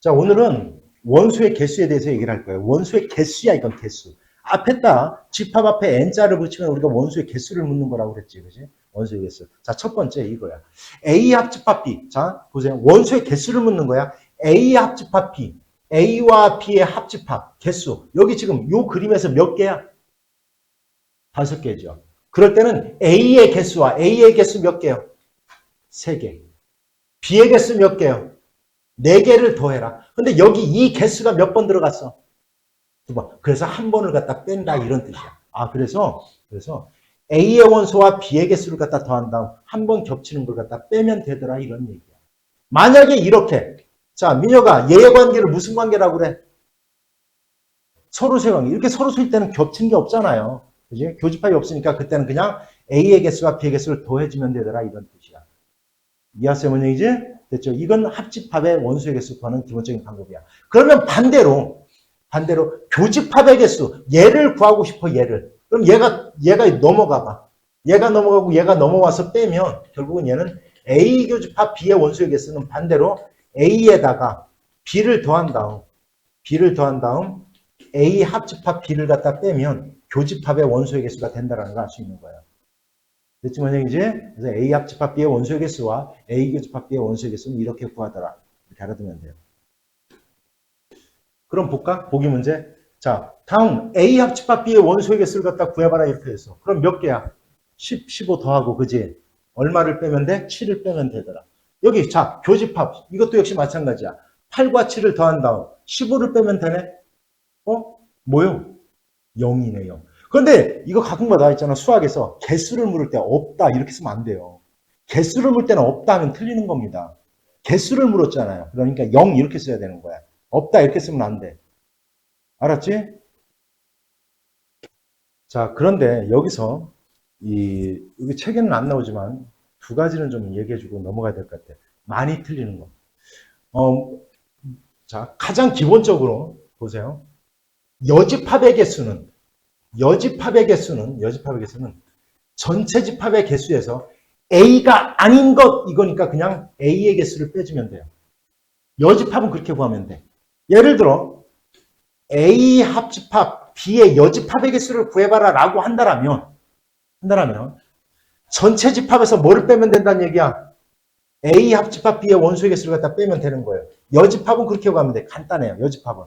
자, 오늘은 원수의 개수에 대해서 얘기를 할 거예요. 원수의 개수야, 이건 개수. 앞에다 집합 앞에 n자를 붙이면 우리가 원수의 개수를 묻는 거라고 그랬지, 그지? 원수의 개수. 자, 첫 번째 이거야. A 합집합 B. 자, 보세요. 원수의 개수를 묻는 거야. A 합집합 B. A와 B의 합집합, 개수. 여기 지금 요 그림에서 몇 개야? 다섯 개죠. 그럴 때는 A의 개수와 A의 개수 몇 개요? 세 개. B의 개수 몇 개요? 네 개를 더해라. 근데 여기 이 개수가 몇 번 들어갔어? 두 번. 그래서 한 번을 갖다 뺀다 이런 뜻이야. 아 그래서 그래서 A의 원소와 B의 개수를 갖다 더한 다음 한 번 겹치는 걸 갖다 빼면 되더라 이런 얘기야. 만약에 이렇게 자 민혁아 얘의 관계를 무슨 관계라고 그래? 서로세 관계. 이렇게 서로세일 때는 겹치는 게 없잖아요. 그지? 교집합이 없으니까 그때는 그냥 A의 개수와 B의 개수를 더해주면 되더라 이런 뜻이야. 이해하세요, 뭔 얘기지? 됐죠? 이건 합집합의 원수의 개수 구하는 기본적인 방법이야. 그러면 반대로, 반대로 교집합의 개수, 얘를 구하고 싶어, 얘를. 그럼 얘가, 얘가 넘어가 봐. 얘가 넘어가고 얘가 넘어와서 빼면 결국은 얘는 A 교집합 B의 원수의 개수는 반대로 A에다가 B를 더한 다음, B를 더한 다음 A 합집합 B를 갖다 빼면 교집합의 원소의 개수가 된다는 걸 알 수 있는 거예요. 됐지 뭔 얘기지? 그래서 A 합집합 B의 원소의 개수와 A 교집합 B의 원소의 개수는 이렇게 구하더라. 이렇게 알아두면 돼요. 그럼 볼까? 보기 문제. 자, 다음 A 합집합 B의 원소의 개수를 갖다 구해봐라 이렇게 했어. 그럼 몇 개야? 10, 15 더하고 그지? 얼마를 빼면 돼? 7을 빼면 되더라. 여기 자 교집합 이것도 역시 마찬가지야. 8과 7을 더한 다음 15를 빼면 되네? 어? 뭐요? 0이네 0. 그런데 이거 가끔가다 나와 있잖아 수학에서 개수를 물을 때 없다 이렇게 쓰면 안 돼요. 개수를 물 때는 없다 하면 틀리는 겁니다. 개수를 물었잖아요. 그러니까 0 이렇게 써야 되는 거야. 없다 이렇게 쓰면 안 돼. 알았지? 자 그런데 여기서 이 여기 책에는 안 나오지만 두 가지는 좀 얘기해 주고 넘어가야 될 것 같아. 많이 틀리는 거. 어, 자 가장 기본적으로 보세요. 여집합의 개수는 여집합의 개수는 여집합의 개수는 전체 집합의 개수에서 A가 아닌 것 이거니까 그냥 A의 개수를 빼주면 돼요. 여집합은 그렇게 구하면 돼. 예를 들어 A 합집합 B의 여집합의 개수를 구해봐라 라고 한다라면 한다라면 전체 집합에서 뭐를 빼면 된다는 얘기야? A 합집합 B의 원소의 개수를 갖다 빼면 되는 거예요. 여집합은 그렇게 구하면 돼. 간단해요. 여집합은.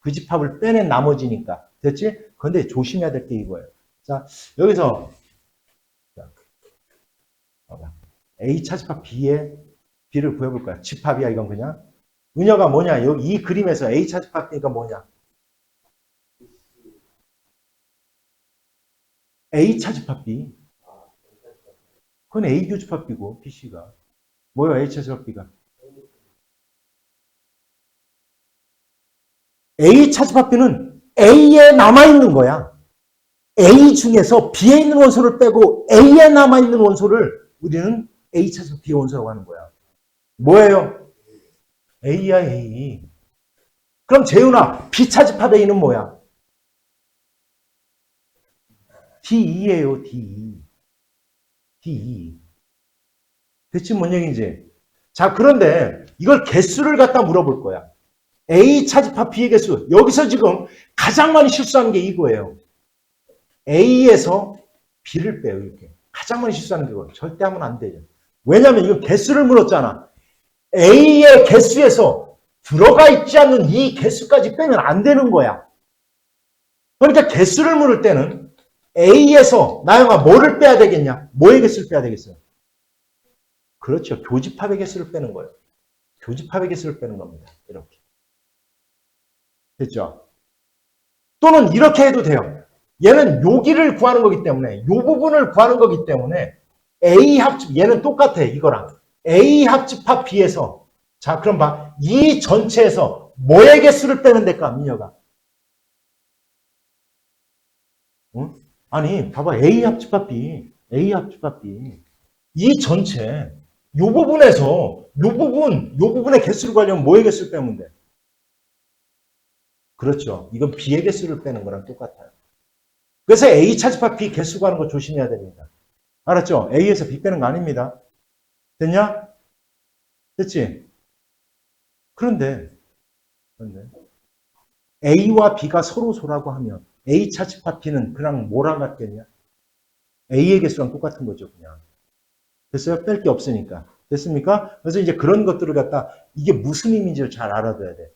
그 집합을 빼낸 나머지니까. 됐지? 그런데 조심해야 될 게 이거예요. 자, 여기서. A 차집합 B의 B를 구해볼 거야. 집합이야, 이건 그냥. 은여가 뭐냐? 여기 이 그림에서 A 차집합 B가 뭐냐? A 차집합 B. 그건 A 교집합 B고, BC가. 뭐야, A 차집합 B가? A 차집합 B는 A에 남아있는 거야. A 중에서 B에 있는 원소를 빼고 A에 남아있는 원소를 우리는 차집합 B의 원소라고 하는 거야. 뭐예요? A야, A. 그럼 재훈아, B 차 집합 A는 뭐야? D2예요, D2. D2. 대체 뭔 얘기인지. 자, 그런데 이걸 개수를 갖다 물어볼 거야. A 차집합 B의 개수. 여기서 지금 가장 많이 실수하는 게 이거예요. A에서 B를 빼요, 이렇게. 가장 많이 실수하는 게 이거. 절대 하면 안 되죠. 왜냐면 이거 개수를 물었잖아. A의 개수에서 들어가 있지 않는 이 개수까지 빼면 안 되는 거야. 그러니까 개수를 물을 때는 A에서 나영아 뭐를 빼야 되겠냐? 뭐의 개수를 빼야 되겠어요? 그렇죠. 교집합의 개수를 빼는 거예요. 교집합의 개수를 빼는 겁니다. 이렇게. 됐죠? 또는 이렇게 해도 돼요. 얘는 여기를 구하는 거기 때문에, 이 부분을 구하는 거기 때문에, A 합집, 얘는 똑같아, 이거랑. A 합집합 B에서, 자, 그럼 봐. 이 전체에서 뭐의 개수를 빼면 될까, 미녀가? 응? 아니, 봐봐. A 합집합 B, A 합집합 B. 이 전체, 요 부분에서, 요 부분, 요 부분의 개수를 구하려면 뭐의 개수를 빼면 돼? 그렇죠. 이건 B의 개수를 빼는 거랑 똑같아요. 그래서 A 차집합 B 개수 구하는 거 조심해야 됩니다. 알았죠? A에서 B 빼는 거 아닙니다. 됐냐? 됐지? 그런데 그런데 A와 B가 서로 소라고 하면 A 차집합 B는 그냥 뭐랑 같겠냐? A의 개수랑 똑같은 거죠, 그냥. 됐어요? 뺄 게 없으니까. 됐습니까? 그래서 이제 그런 것들을 갖다 이게 무슨 의미인지를 잘 알아둬야 돼.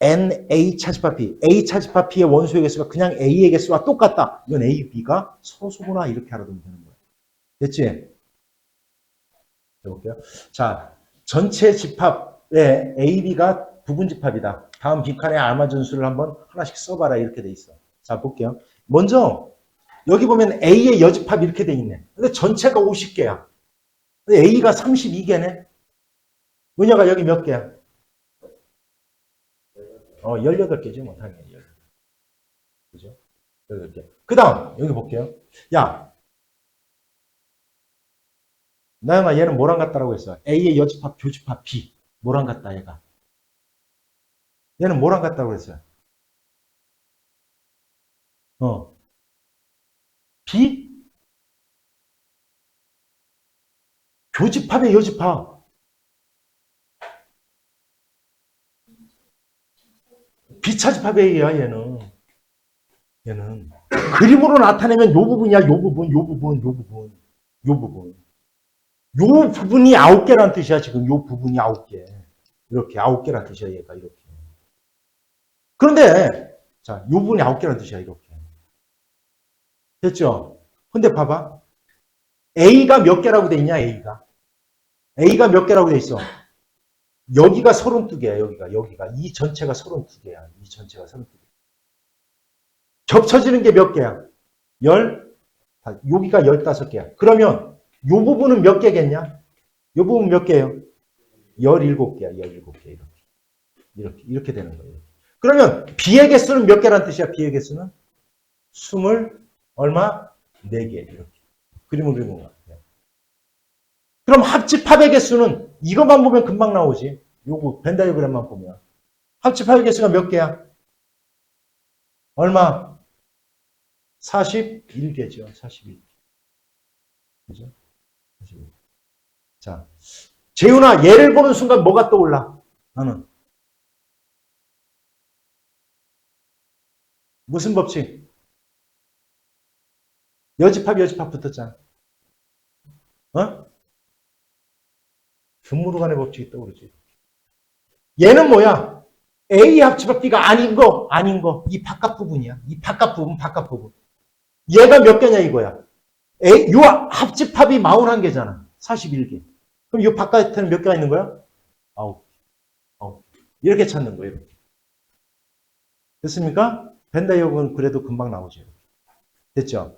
N, A 차집합 B. A B의 원소의 개수가 그냥 A의 개수와 똑같다. 이건 A, B가 서로 소구나 이렇게 알아두면 되는 거야. 됐지? 해볼게요. 자, 전체 집합의 A, B가 부분 집합이다. 다음 빈칸에 알맞은 수를 한번 하나씩 써봐라. 이렇게 돼 있어. 자, 볼게요. 먼저, 여기 보면 A의 여집합 이렇게 돼 있네. 근데 전체가 50개야. 근데 A가 32개네. 은혁아, 여기 몇 개야? 어, 18개지, 뭐, 당연히. 18개. 그죠? 18개. 그 다음, 여기 볼게요. 야, 나영아, 얘는 뭐랑 같다라고 했어? A의 여집합, 교집합 B. 뭐랑 같다, 얘가? 얘는 뭐랑 같다고 했어요? 어. B? 교집합의 여집합. 비차집합의 A야, 얘는. 얘는. 그림으로 나타내면 요 부분이야, 요 부분, 요 부분, 요 부분, 요 부분. 요 부분이 아홉 개란 뜻이야, 지금 요 부분이 아홉 개. 이렇게 아홉 개란 뜻이야, 얘가 이렇게. 그런데, 자, 요 부분이 아홉 개란 뜻이야, 이렇게. 됐죠? 근데 봐봐. A가 몇 개라고 돼 있냐, A가. A가 몇 개라고 돼 있어? 여기가 32개야, 여기가, 여기가. 이 전체가 32개야. 이 전체가 32개. 겹쳐지는 게 몇 개야? 열, 다, 여기가 15개야. 그러면 요 부분은 몇 개겠냐? 요 부분 몇 개예요? 17개야, 17개. 이렇게. 이렇게, 이렇게 되는 거예요. 그러면 B의 개수는 몇 개란 뜻이야, B의 개수는? 20, 얼마? 4개. 이렇게. 그림을 그리는 거야. 그럼 합집 합의 개수는 이것만 보면 금방 나오지. 요거 벤다이그램만 보면. 합집 합의 개수가 몇 개야? 얼마? 41개죠. 41개. 그죠? 41개. 자, 재훈아, 얘를 보는 순간 뭐가 떠올라? 나는. 무슨 법칙? 여집합, 여집합 붙었잖아. 어? 분모로 간의 법칙이 떠오르지. 얘는 뭐야? A 합집합 B가 아닌 거, 아닌 거. 이 바깥 부분이야. 이 바깥 부분, 바깥 부분. 얘가 몇 개냐 이거야. A, 요 합집합이 41개잖아. 41개. 그럼 요 바깥에는 몇 개가 있는 거야? 9개. 9개. 이렇게 찾는 거예요. 됐습니까? 벤다이어는 그래도 금방 나오죠. 됐죠?